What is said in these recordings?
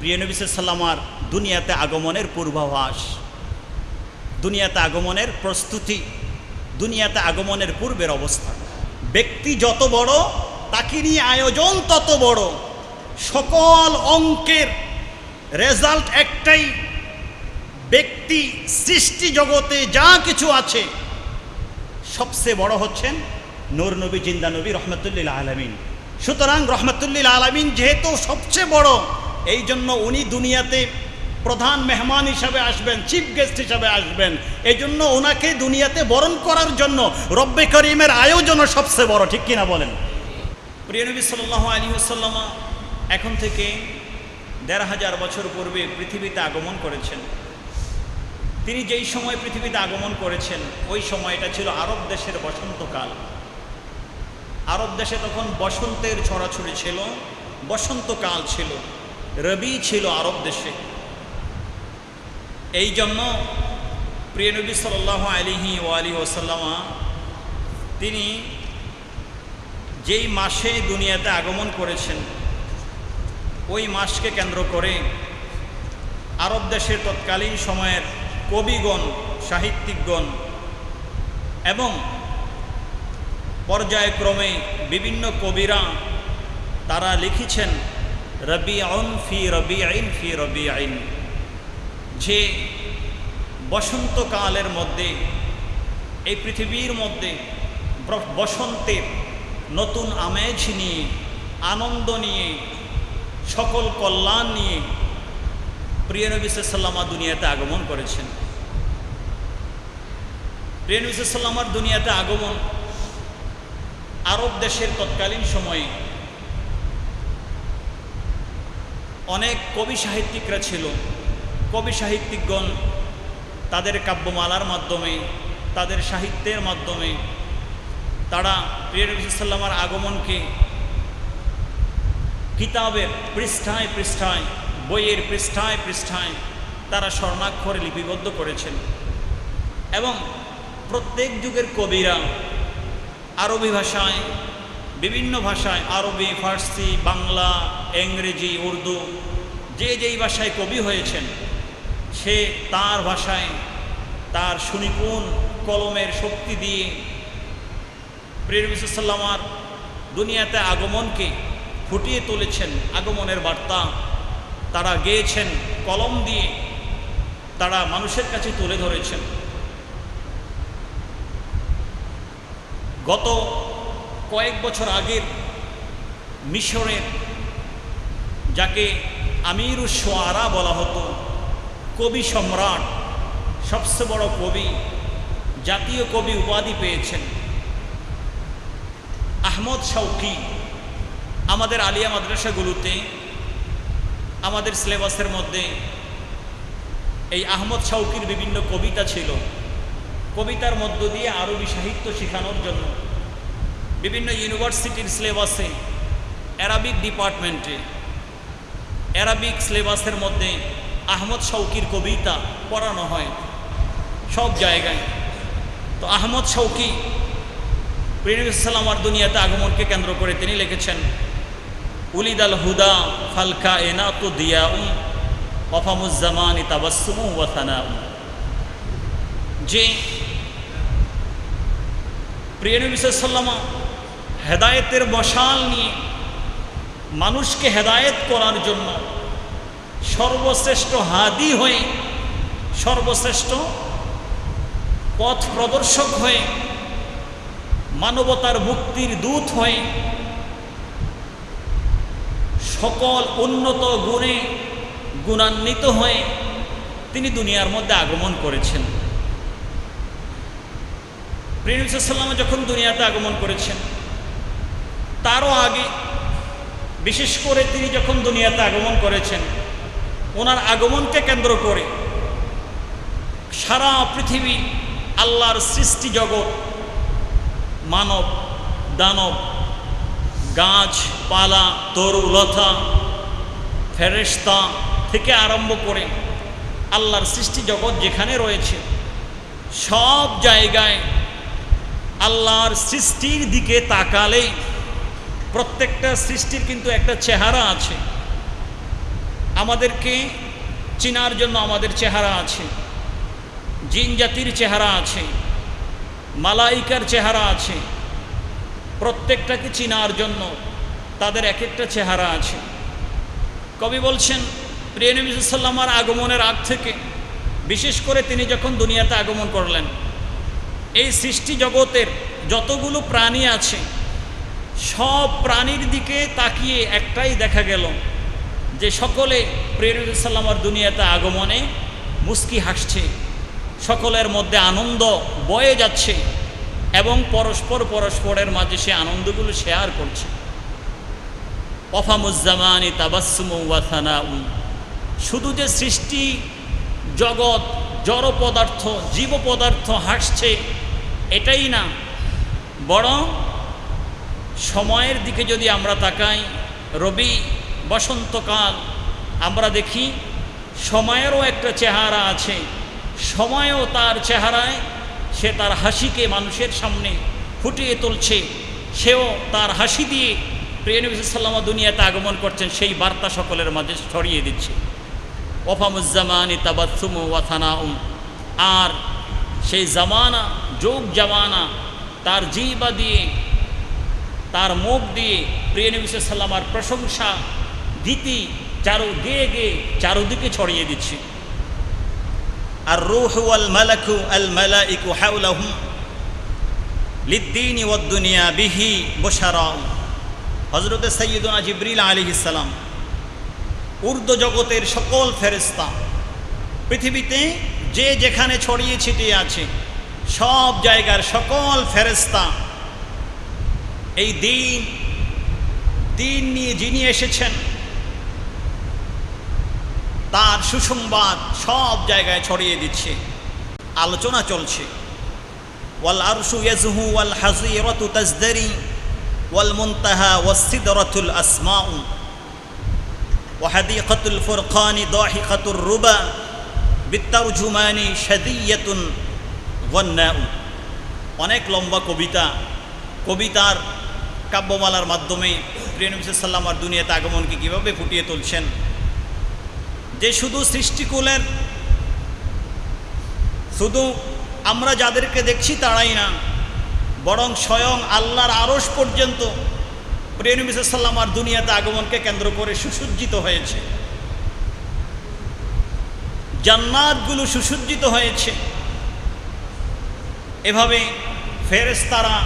প্রিয় নবী সাল্লামার দুনিয়াতে আগমনের পূর্বাভাস। দুনিয়াতে আগমনের প্রস্তুতি, দুনিয়াতে আগমনের পূর্বের অবস্থা। ব্যক্তি যত বড়, তাকে নিয়ে আয়োজন তত বড়। সকল অঙ্কের রেজাল্ট একটাই, ব্যক্তি সৃষ্টি জগতে যা কিছু আছে, সবচেয়ে বড় হচ্ছেন নূর নবী, জিন্দা নবী, রহমতুল্লিল আলমিন। সুতরাং রহমতুল্লিল আলমিন যেহেতু সবচেয়ে বড় এই জন্য উনি দুনিয়াতে প্রধান মেহমান হিসাবে আসবেন চিফ গেস্ট হিসাবে আসবেন। এই জন্য ওনাকে দুনিয়াতে বরণ করার জন্য রব্বে করিমের আয়োজনও সবচেয়ে বড়, ঠিক কিনা বলেন? প্রিয় নবী সাল্লাহ আলী সাল্লামা এখন থেকে দেড় হাজার বছর পূর্বে পৃথিবীতে আগমন করেছেন। তিনি যেই সময় পৃথিবীতে আগমন করেছেন, ওই সময়টা ছিল আরব দেশের বসন্তকাল। আরব দেশে তখন বসন্তের ছড়াছড়ি ছিল, বসন্তকাল ছিল। রবি ছিল আরব দেশে। এই জন্য প্রিয় নবী সাল্লাহ আলিহি ও আলী ওসাল্লামা তিনি যেই মাসে দুনিয়াতে আগমন করেছেন, ওই মাসকে কেন্দ্র করে আরব দেশের তৎকালীন সময়ের কবিগণ, সাহিত্যিকগণ এবং পর্যায়ক্রমে বিভিন্ন কবিরা তারা লিখেছেন রবি আউন ফি রবি আইন ফি রবি আইন যে বসন্তকালের মধ্যে, এই পৃথিবীর মধ্যে বসন্তের নতুন আমেজ নিয়ে, আনন্দ নিয়ে, সকল কল্যাণ নিয়ে প্রিয় নবী সাল্লামা দুনিয়াতে আগমন করেছেন। প্রিয় নবী সাল্লামার দুনিয়াতে আগমন আরব দেশের তৎকালীন সময়ে অনেক কবি সাহিত্যিকরা ছিল। কবি সাহিত্যিকগণ তাদের কাব্যমালার মাধ্যমে, তাদের সাহিত্যের মাধ্যমে তারা প্রিয় সাল্লামার আগমনকে কিতাবের পৃষ্ঠায় পৃষ্ঠায়, বইয়ের পৃষ্ঠায় পৃষ্ঠায় তারা স্বর্ণাক্ষরে লিপিবদ্ধ করেছেন। এবং প্রত্যেক যুগের কবিরা আরবি ভাষায়, বিভিন্ন ভাষায়, আরবি, ফার্সি, বাংলা ইংরেজি, উর্দু যে যেই ভাষায় কবি হয়েছেন, সে তার ভাষায় তার সুনিপুণ কলমের শক্তি দিয়ে প্রিয়সাল্লামার দুনিয়াতে আগমনকে ফুটিয়ে তুলেছেন, আগমনের বার্তা তারা গেয়েছেন, কলম দিয়ে তারা মানুষের কাছে তুলে ধরেছেন। গত কয়েক বছর আগের মিশরের যাকে আমিরুস সোয়ারা বলা হতো, কবি সম্রাট, সবচেয়ে বড় কবি, জাতীয় কবি উপাধি পেয়েছেন। আহমদ শৌকি আমাদের আলিয়া মাদ্রাসাগুলোতে, আমাদের সিলেবাসের মধ্যে এই আহমদ শৌকির বিভিন্ন কবিতা ছিল। কবিতার মধ্য দিয়ে আরবি সাহিত্য শেখানোর জন্য বিভিন্ন ইউনিভার্সিটির সিলেবাসে, অ্যারাবিক ডিপার্টমেন্টে অ্যারাবিক সিলেবাসের মধ্যে আহমদ শৌকির কবিতা পড়ানো হয় সব জায়গায়। তো আহমদ শৌকি প্রিয়সাল্লামার দুনিয়াতে আগমনকে কেন্দ্র করে তিনি লিখেছেন উলিদ আল হুদা ফালকা এনা তো দিয়া উম ওফামুজ্জামান তাবাসুমু ওয়াথানা যে সাল্লামা হেদায়েতের মশাল নিয়ে মানুষকে হেদায়েত করার জন্য সর্বশ্রেষ্ঠ হাদি হয়ে, সর্বশ্রেষ্ঠ পথ প্রদর্শক হয়ে, মানবতার মুক্তির দূত হয়ে সকল উন্নত গুণে গুণান্বিত হয়ে তিনি দুনিয়ার মধ্যে আগমন করেছেন। প্রিয়সাল্লাম যখন দুনিয়াতে আগমন করেছেন, তারও আগে বিশেষ করে তিনি যখন দুনিয়াতে আগমন করেছেন, ওনার আগমনকে কেন্দ্র করে সারা পৃথিবী আল্লাহর সৃষ্টি জগৎ, মানব, দানব, গাছ গাছপালা তরুলতা ফেরেস্তা থেকে আরম্ভ করে আল্লাহর সৃষ্টি জগৎ যেখানে রয়েছে, সব জায়গায় আল্লাহর সৃষ্টির দিকে তাকালে প্রত্যেকটা সৃষ্টির কিন্তু একটা চেহারা আছে। আমাদেরকে চিনার জন্য আমাদের চেহারা আছে। জিন জাতির চেহারা আছে। মালাইকার চেহারা আছে। প্রত্যেকটাকে চিনার জন্য তাদের এক একটা চেহারা আছে। কবি বলছেন, প্রিয় নবী সাল্লামার আগমনের আগ থেকে, বিশেষ করে তিনি যখন দুনিয়াতে আগমন করলেন, এই সৃষ্টি জগতের যতগুলো প্রাণী আছে সব প্রাণীর দিকে তাকিয়ে একটাই দেখা গেল, যে সকলে নবী সাল্লামার দুনিয়াতে আগমনে মুস্কি হাসছে, সকলের মধ্যে আনন্দ বয়ে যাচ্ছে এবং পরস্পর পরস্পরের মাঝে সে আনন্দগুলো শেয়ার করছে। অফামুজ্জামানি তাবাসুম ওয়াথানা শুধু যে সৃষ্টি জগৎ, জড় পদার্থ, জীব পদার্থ হাসছে, এটাই না, বরং সময়ের দিকে যদি আমরা তাকাই, রবি, বসন্তকাল, আমরা দেখি সময়েরও একটা চেহারা আছে। সময়ও তার চেহারায়, সে তার হাসিকে মানুষের সামনে ফুটিয়ে তুলছে। সেও তার হাসি দিয়ে প্রিয় নবী সাল্লামা দুনিয়াতে আগমন করছেন, সেই বার্তা সকলের মাঝে ছড়িয়ে দিচ্ছে। ওফামুজ্জামানি তাবাসুম ওয়াথানাউম আর সেই জামানা, যোগ জামানা, তার জিবা দিয়ে তার মুখ দিয়ে প্রিয় নবী সাল্লামার প্রশংসা, ভীতি চারো গেয়ে গেয়ে চারোদিকে ছড়িয়ে দিচ্ছে। আর রুহ আল মালাকু আল মালাইকু হাউলাহুম লিদ্দিন ওয়াদ্দুনিয়া বিহি বসারাম হজরত সৈয়দনা জিবরিল আলী ইসালাম উর্দু জগতের সকল ফেরিস্তা পৃথিবীতে যে যেখানে ছড়িয়ে ছিটিয়ে আছে, সব জায়গার সকল ফেরেস্তা এই দিন দিন নিয়ে যিনি এসেছেন তার সুসংবাদ সব জায়গায় ছড়িয়ে দিচ্ছে আলোচনা চলছে ওয়াল আরশু ইয়াজহু ওয়াল হাজিরাতু তাজদারি ওয়াল মুনতাহা ওয়াসসিদরাতুল আসমাউ وحديقة الفرقان ضاحكة الربا بالترجمان شذية غناء অনেক লম্বা কবিতা কবিতার কাব্যমালার মাধ্যমে প্রিয় নবী সাল্লাম আর দুনিয়াতে আগমনকে কীভাবে ফুটিয়ে তুলছেন। যে শুধু সৃষ্টিকুলের, শুধু আমরা যাদেরকে দেখছি তারাই না, বরং স্বয়ং আল্লাহর আরস পর্যন্ত প্রিয়নবী সাল্লাম আর দুনিয়াতে আগমনকে কেন্দ্র করে সুসজ্জিত হয়েছে। জান্নাতগুলো সুসজ্জিত হয়েছে। এভাবে ফেরেস্তারা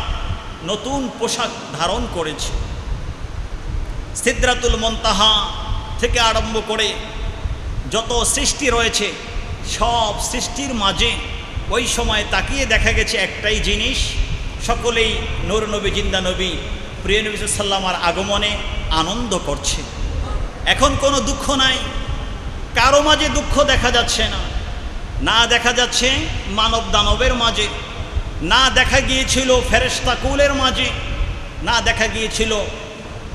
নতুন পোশাক ধারণ করেছে। সিদ্রাতুল মন্তাহা থেকে আরম্ভ করে যত সৃষ্টি রয়েছে, সব সৃষ্টির মাঝে ওই সময় তাকিয়ে দেখা গেছে একটাই জিনিস, সকলেই নূর নবী, জিন্দা নবী, প্রিয় নবী সাল্লামার আগমনে আনন্দ করছে। এখন কোনো দুঃখ নাই, কারও মাঝে দুঃখ দেখা যাচ্ছে না। না দেখা যাচ্ছে মানব দানবের মাঝে। না দেখা গিয়েছিল ফেরেস্তা কুলের মাঝে, না দেখা গিয়েছিল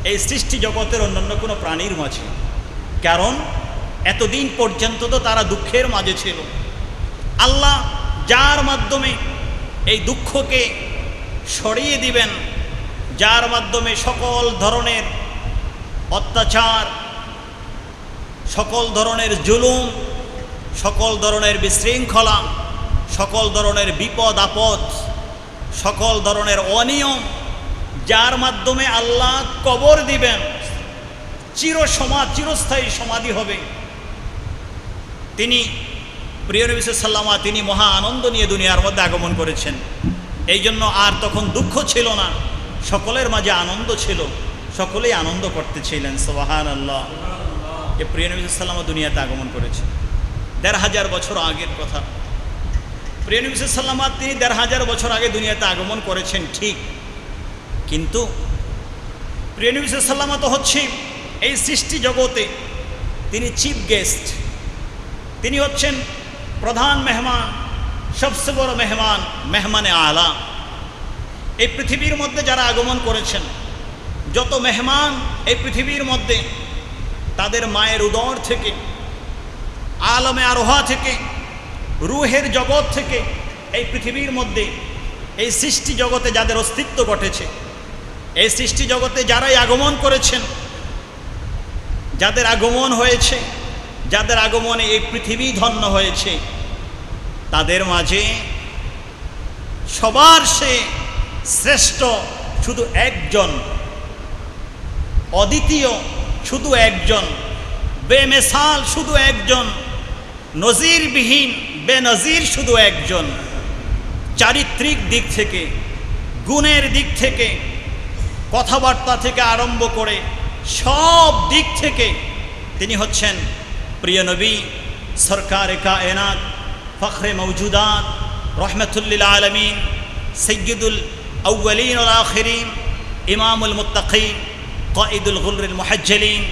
এই সৃষ্টি জগতের অন্যান্য কোনো প্রাণীর মাঝে। কারণ এতদিন পর্যন্ত তো তারা দুঃখের মাঝে ছিল। আল্লাহ যার মাধ্যমে এই দুঃখকে সরিয়ে দিবেন, যার মাধ্যমে সকল ধরনের অত্যাচার, সকল ধরনের জুলুম, সকল ধরনের বিশৃঙ্খলা সকল ধরনের বিপদ, আপদ, সকল ধরনের অনিয়ম, যার মাধ্যমে আল্লাহ কবর দিবেন, চির সমা চিরস্থায়ী সমাধি হবে। তিনি, প্রিয় নবী সাল্লামা তিনি মহা আনন্দ নিয়ে দুনিয়ার মধ্যে আগমন করেছেন। এই জন্য আর তখন দুঃখ ছিল না, সকলের মাঝে আনন্দ ছিল, সকলেই আনন্দ করতেছিলেন সোহান আল্লাহ এ প্রিয় নবী সাল্লামা দুনিয়াতে আগমন করেছে দেড় হাজার বছর আগের কথা। প্রিয় নবী সাল্লামা তিনি দেড় হাজার বছর আগে দুনিয়াতে আগমন করেছেন, ঠিক। কিন্তু প্রিয় নবী সাল্লামা তো হচ্ছে এই সৃষ্টি জগতে তিনি চিফ গেস্ট। তিনি হচ্ছেন প্রধান মেহমান, সবচেয়ে বড় মেহমান, মেহমানে আলা। এই পৃথিবীর মধ্যে যারা আগমন করেছেন, যত মেহমান এই পৃথিবীর মধ্যে, তাদের মায়ের উদর থেকে, আলমে আরোহা থেকে রুহের জগৎ থেকে এই পৃথিবীর মধ্যে এই সৃষ্টি জগতে যাদের অস্তিত্ব ঘটেছে, এই সৃষ্টি জগতে যারাই আগমন করেছেন, যাদের আগমন হয়েছে, যাদের আগমনে এই পৃথিবী ধন্য হয়েছে, তাদের মাঝে সবার সে শ্রেষ্ঠ শুধু একজন, অদ্বিতীয় শুধু একজন, বেমেসাল শুধু একজন, নজিরবিহীন বেনজির শুধু একজন। চারিত্রিক দিক থেকে, গুণের দিক থেকে, কথাবার্তা থেকে আরম্ভ করে সব দিক থেকে তিনি হচ্ছেন প্রিয় নবী সরকার কায়নাত, ফখরে মৌজুদাত রহমতুল্লিল আলমিন, সৈয়দুল আউ্বলিন আখিরিন, ইমামুল মুত্তাকিন, কাঈদুল গুলরুল মুহাজ্জলিন,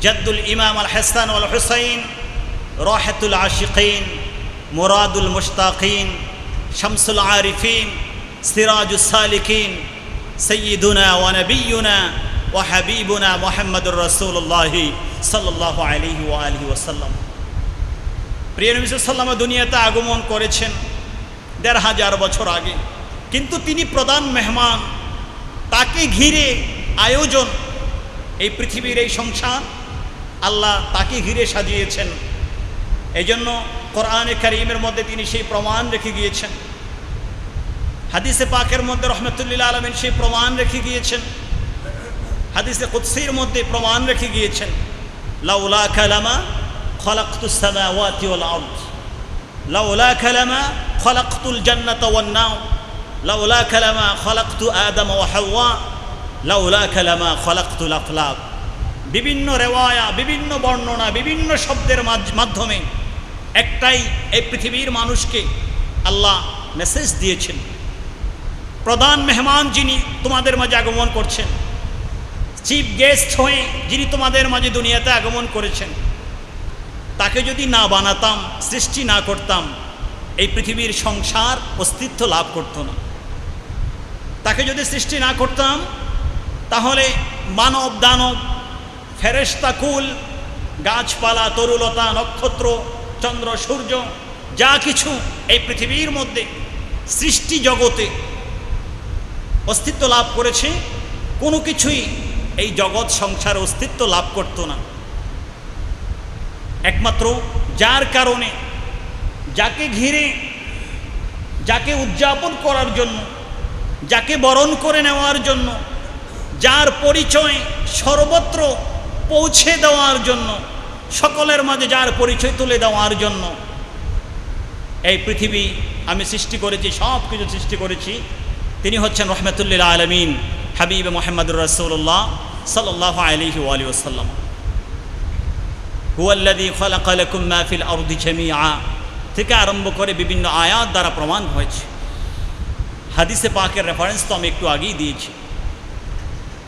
জদ্দুল ইমাম আল হাসান ওয়াল হুসাইন, রাহাতুল আশিকিন। মুরাদুল মুশতাকিন, শামসুল আরিফিন, সিরাজুস সালিকিন সৈয়দুনা ওয়া নবিয়ুনা ওয়া হাবিবুনা মুহাম্মদুর রাসূলুল্লাহ সাল্লাল্লাহু আলাইহি ওয়া আলিহি ওয়াসাল্লাম। প্রিয় নবী সাল্লাল্লাহু দুনিয়াতে আগমন করেছেন দেড় হাজার বছর আগে। কিন্তু তিনি প্রধান মেহমান, তাকে ঘিরে আয়োজন, এই পৃথিবীর এই সংসার আল্লাহ তাকে ঘিরে সাজিয়েছেন। এই জন্য কোরআনে কারিমের মধ্যে তিনি সেই প্রমাণ রেখে গিয়েছেন। হাদিসে পাকের মধ্যে রহমতুল্লিল আলমিন সেই প্রমাণ রেখে গিয়েছেন। হাদিসে কুৎসির মধ্যে প্রমাণ রেখে গিয়েছেন। লাউলা কালামা খলাক্তু সামাওয়াতি ওয়াল আরদ। লাউলা কালামা খলাক্তুল জান্নাতা ওয়ান নার লাউলা কালামা খলাক্তু আদম ওয়া হাওয়া। লাউলা কালামা খলাক্তুল আফলাক বিভিন্ন রেওয়ায়া, বিভিন্ন বর্ণনা, বিভিন্ন শব্দের মাধ্যমে একটাই এই পৃথিবীর মানুষকে আল্লাহ মেসেজ দিয়েছেন। প্রধান মেহমান যিনি তোমাদের মাঝে আগমন করছেন চিফ গেস্ট হয়ে যিনি তোমাদের মাঝে দুনিয়াতে আগমন করেছেন, তাকে যদি না বানাতাম, সৃষ্টি না করতাম, এই পৃথিবীর সংসার অস্তিত্ব লাভ করতো না। তাকে যদি সৃষ্টি না করতাম, তাহলে মানব দানব ফেরেশতা কুল, গাছপালা, তরুলতা, নক্ষত্র চন্দ্র, সূর্য, যা কিছু এই পৃথিবীর মধ্যে সৃষ্টি জগতে অস্তিত্ব লাভ করেছে, কোনো কিছুই এই জগৎ সংসার অস্তিত্ব লাভ করত না। একমাত্র যার কারণে যাকে ঘিরে, যাকে উদযাপন করার জন্য, যাকে বরণ করে নেওয়ার জন্য, যার পরিচয় সর্বত্র পৌঁছে দেওয়ার জন্য সকলের মাঝে যার পরিচয় তুলে দেওয়ার জন্য এই পৃথিবী আমি সৃষ্টি করেছি সব কিছু সৃষ্টি করেছি। তিনি হচ্ছেন রহমতুল্লিল আলমিন, হাবিব মোহাম্মদুর রসুল্লাহ সাল্লাহ আলহি আলী জামিআ। থেকে আরম্ভ করে বিভিন্ন আয়াত দ্বারা প্রমাণ হয়েছে। হাদিসে পাকের রেফারেন্স তো আমি একটু আগেই দিয়েছি।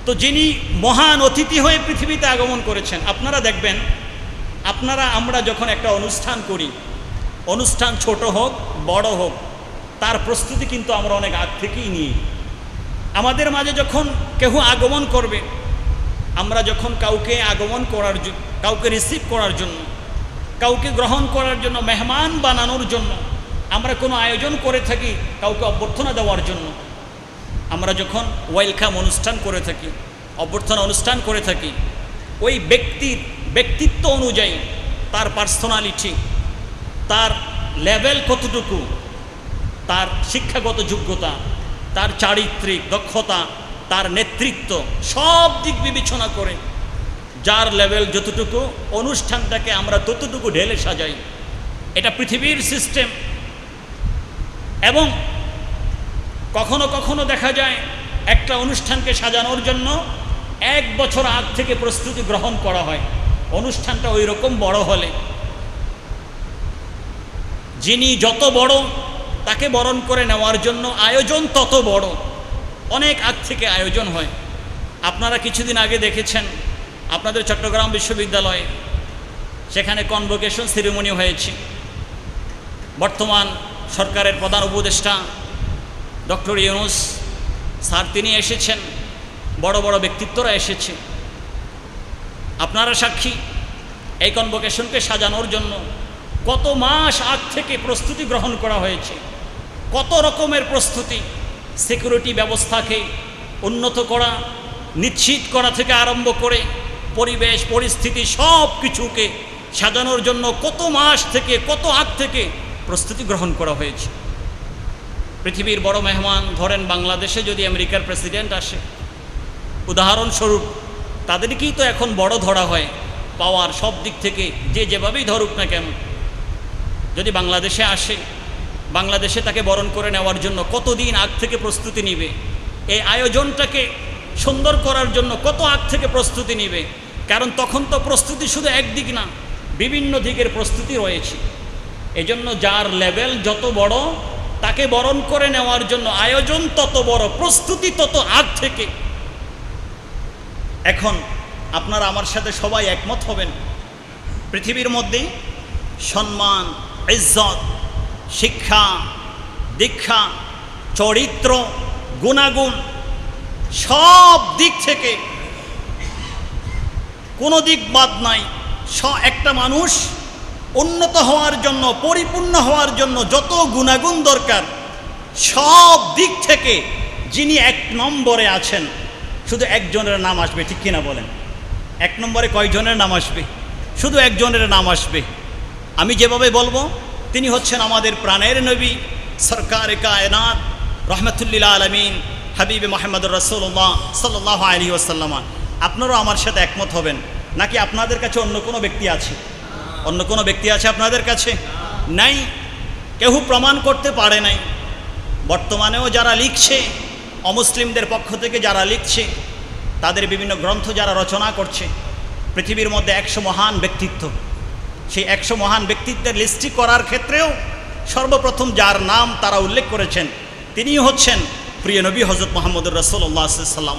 তো যিনি মহান অতিথি হয়ে পৃথিবীতে আগমন করেছেন, আপনারা দেখবেন আপনারা, আমরা যখন একটা অনুষ্ঠান করি, অনুষ্ঠান ছোট হোক, বড় হোক, তার প্রস্তুতি কিন্তু আমরা অনেক আগ থেকেই নিই। আমাদের মাঝে যখন কেহ আগমন করবে, আমরা যখন কাউকে আগমন করার কাউকে রিসিভ করার জন্য, কাউকে গ্রহণ করার জন্য, মেহমান বানানোর জন্য, আমরা কোনো আয়োজন করে থাকি, কাউকে অভ্যর্থনা দেওয়ার জন্য, আমরা যখন ওয়েলকাম অনুষ্ঠান করে থাকি, অভ্যর্থনা অনুষ্ঠান করে থাকি, ওই ব্যক্তির ব্যক্তিত্ব অনুযায়ী, তার পার্সোনালিটি তার লেভেল কতটুকু, তার শিক্ষাগত যোগ্যতা, তার চারিত্রিক দক্ষতা, তার নেতৃত্ব, সব দিক বিবেচনা করে যার লেভেল যতটুকু, অনুষ্ঠানটাকে আমরা ততটুকু ঢেলে সাজাই। এটা পৃথিবীর সিস্টেম এবং কখনো কখনো দেখা যায়, একটা অনুষ্ঠানকে সাজানোর জন্য এক বছর আগ থেকে প্রস্তুতি গ্রহণ করা হয়। অনুষ্ঠানটা ওই রকম বড় হলে। যিনি যত বড়, তাকে বরণ করে নেওয়ার জন্য আয়োজন তত বড়। অনেক আগ থেকে আয়োজন হয়। আপনারা কিছুদিন আগে দেখেছেন, আপনাদের চট্টগ্রাম বিশ্ববিদ্যালয়ে সেখানে কনভোকেশন সেরিমনি হয়েছে। বর্তমান সরকারের প্রধান উপদেষ্টা ডক্টর ইউনুস স্যার, তিনি এসেছেন। বড় বড় ব্যক্তিত্বরা এসেছে। আপনারা সাক্ষী এই কনভোকেশনকে সাজানোর জন্য কত মাস আগ থেকে প্রস্তুতি গ্রহণ করা হয়েছে, কত রকমের প্রস্তুতি সিকিউরিটি ব্যবস্থাকে উন্নত করা, নিশ্চিত করা থেকে আরম্ভ করে পরিবেশ, পরিস্থিতি সব কিছুকে সাজানোর জন্য কত মাস থেকে, কত আগ থেকে প্রস্তুতি গ্রহণ করা হয়েছে। পৃথিবীর বড় মেহমান ধরেন বাংলাদেশে যদি আমেরিকার প্রেসিডেন্ট আসে, উদাহরণস্বরূপ তাদেরকেই তো এখন বড় ধরা হয়। পাওয়ার সব দিক থেকে যে যেভাবেই ধরুক না কেন। যদি বাংলাদেশে আসে, বাংলাদেশে তাকে বরণ করে নেওয়ার জন্য কতদিন আগ থেকে প্রস্তুতি নিবে? এই আয়োজনটাকে সুন্দর করার জন্য কত আগ থেকে প্রস্তুতি নিবে? কারণ তখন তো প্রস্তুতি শুধু একদিক না, বিভিন্ন দিকের প্রস্তুতি রয়েছে। এজন্য যার লেভেল যত বড়, তাকে বরণ করে নেওয়ার জন্য আয়োজন তত বড়, প্রস্তুতি তত আগ থেকে। এখন আপনারা আমার সাথে সবাই একমত হবেন। পৃথিবীর মধ্যে সম্মান, ইজ্জত, শিক্ষা, দীক্ষা, চরিত্র, গুণাগুণ সব দিক থেকে কোনো দিক বাদ নাই। স একটা মানুষ উন্নত হওয়ার জন্য, পরিপূর্ণ হওয়ার জন্য যত গুণাগুণ দরকার, সব দিক থেকে যিনি এক নম্বরে আছেন। শুধু একজনের নাম আসবে, ঠিক কিনা বলেন? এক নম্বরে কয়জনের নাম আসবে? শুধু একজনের নাম আসবে। আমি যেভাবে বলব, তিনি হচ্ছেন আমাদের প্রাণের নবী, সরকার কায়নাত, রহমতুল্লিল আলমিন, হাবিবে মোহাম্মদ রসুল্লাহ সাল্লাহ আলী ওসাল্লামা আপনারাও আমার সাথে একমত হবেন। নাকি আপনাদের কাছে অন্য কোনো ব্যক্তি আছে? অন্য কোনো ব্যক্তি আছে আপনাদের কাছে? নাই। কেউ প্রমাণ করতে পারে নাই। বর্তমানেও যারা লিখছে অমুসলিমদের পক্ষ থেকে যারা লিখছে, তাদের বিভিন্ন গ্রন্থ যারা রচনা করছে, পৃথিবীর মধ্যে একশো মহান ব্যক্তিত্ব। সেই একশো মহান ব্যক্তিত্বের লিস্টি করার ক্ষেত্রেও সর্বপ্রথম যার নাম তারা উল্লেখ করেছেন তিনি হচ্ছেন প্রিয় নবী হজরত মোহাম্মদুর রসুল্লাহ সাল্লাম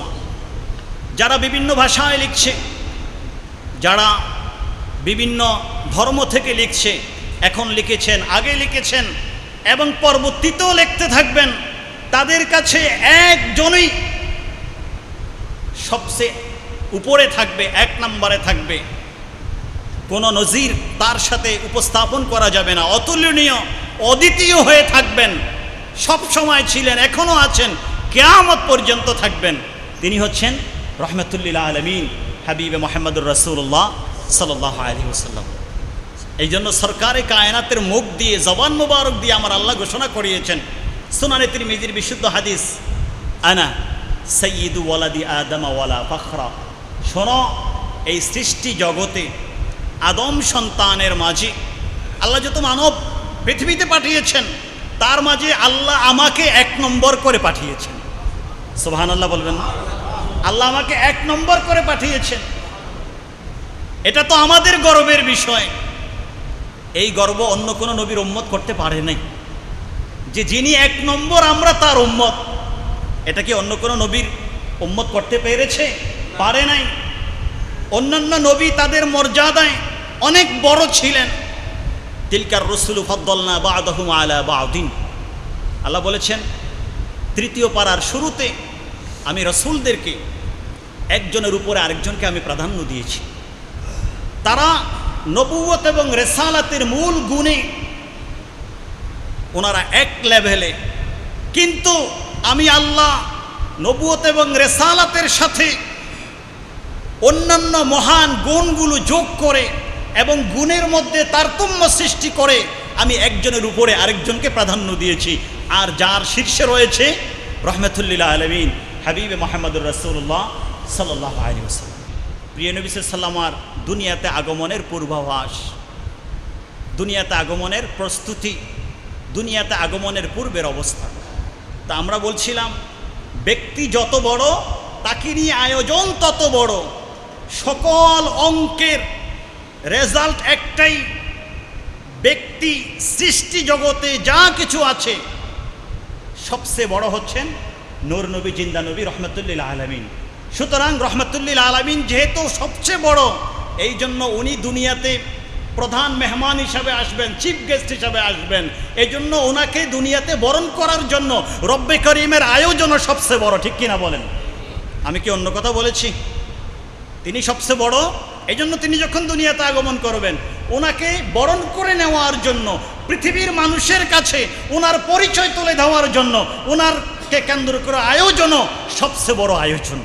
যারা বিভিন্ন ভাষায় লিখছে, যারা বিভিন্ন ধর্ম থেকে লিখছে, এখন লিখেছেন, আগে লিখেছেন এবং পরবর্তীতেও লিখতে থাকবেন। তাদের কাছে একজনই সবচেয়ে উপরে থাকবে, এক নম্বরে থাকবে। কোনো নজির তার সাথে উপস্থাপন করা যাবে না। অতুলনীয়, অদ্বিতীয় হয়ে থাকবেন। সব সময় ছিলেন এখনও আছেন, কেয়ামত পর্যন্ত থাকবেন। তিনি হচ্ছেন রহমতুল্লিল আলমিন, হাবিবে মোহাম্মদুর রসুল্লাহ সাল্লাহ আলী ওসাল্লাম এই জন্য সরকারে কায়নাতের মুখ দিয়ে, জবান মুবারক দিয়ে আমার আল্লাহ ঘোষণা করিয়েছেন সুনানে তিরমিজির বিশুদ্ধ হাদিস, আনা সৈয়দু ওয়ালাদি আদমা ওয়ালা ফখরা। শোনো, এই সৃষ্টি জগতে আদম সন্তানের মাঝে আল্লাহ যত মানব পৃথিবীতে পাঠিয়েছেন, তার মাঝে আল্লাহ আমাকে এক নম্বর করে পাঠিয়েছেন। সোহান আল্লাহ বলবেন না আল্লাহ আমাকে এক নম্বর করে পাঠিয়েছেন। এটা তো আমাদের গর্বের বিষয়। এই গর্ব অন্য কোনো নবীর উম্মত করতে পারে নাই। যে যিনি এক নম্বর, আমরা তার উম্মত। এটা কি অন্য কোনো নবীর উম্মত করতে পেরেছে? পারে নাই। অন্যান্য নবী তাদের মর্যাদায় অনেক বড় ছিলেন। তিলকার রসুল ফদ্দলনা বা আদহুম আলা বা আদিন আল্লাহ বলেছেন, তৃতীয় পাড়ার শুরুতে আমি রসুলদেরকে একজনের উপরে আরেকজনকে আমি প্রাধান্য দিয়েছি। তারা নবুয়ত এবং রেসালাতের মূল গুণে ওনারা এক লেভেলে। কিন্তু আমি আল্লাহ নবুয়ত এবং রেসালাতের সাথে অন্যান্য মহান গুণগুলো যোগ করে এবং গুণের মধ্যে তারতম্য সৃষ্টি করে আমি একজনের উপরে আরেকজনকে প্রাধান্য দিয়েছি। আর যার শীর্ষে রয়েছে রহমতুল্লিল্লা আলমিন, হাবিবে মোহাম্মদুর রসুল্লাহ সাল্লাহ আলী ওসাল্লাম প্রিয় নবী সাল্লামার দুনিয়াতে আগমনের পূর্বাভাস, দুনিয়াতে আগমনের প্রস্তুতি দুনিয়াতে আগমনের পূর্বের অবস্থা। তা আমরা বলছিলাম, ব্যক্তি যত বড়, তাকে নিয়ে আয়োজন তত বড়। সকল অঙ্কের রেজাল্ট একটাই, ব্যক্তি সৃষ্টি জগতে যা কিছু আছে, সবচেয়ে বড় হচ্ছেন নূর নবী, জিন্দা নবী, রহমতুল্লিল আলমিন। সুতরাং রহমতুল্লিল আলমিন যেহেতু সবচেয়ে বড়, এই জন্য উনি দুনিয়াতে প্রধান মেহমান হিসাবে আসবেন চিফ গেস্ট হিসাবে আসবেন। এই জন্য ওনাকে দুনিয়াতে বরণ করার জন্য রব্বে করিমের আয়োজনও সবচেয়ে বড়, ঠিক কিনা বলেন? আমি কি অন্য কথা বলেছি? তিনি সবচেয়ে বড়, এই জন্য তিনি যখন দুনিয়াতে আগমন করবেন, ওনাকে বরণ করে নেওয়ার জন্য, পৃথিবীর মানুষের কাছে ওনার পরিচয় তুলে দেওয়ার জন্য, ওনারকে কেন্দ্র করে আয়োজনও সবচেয়ে বড় আয়োজন।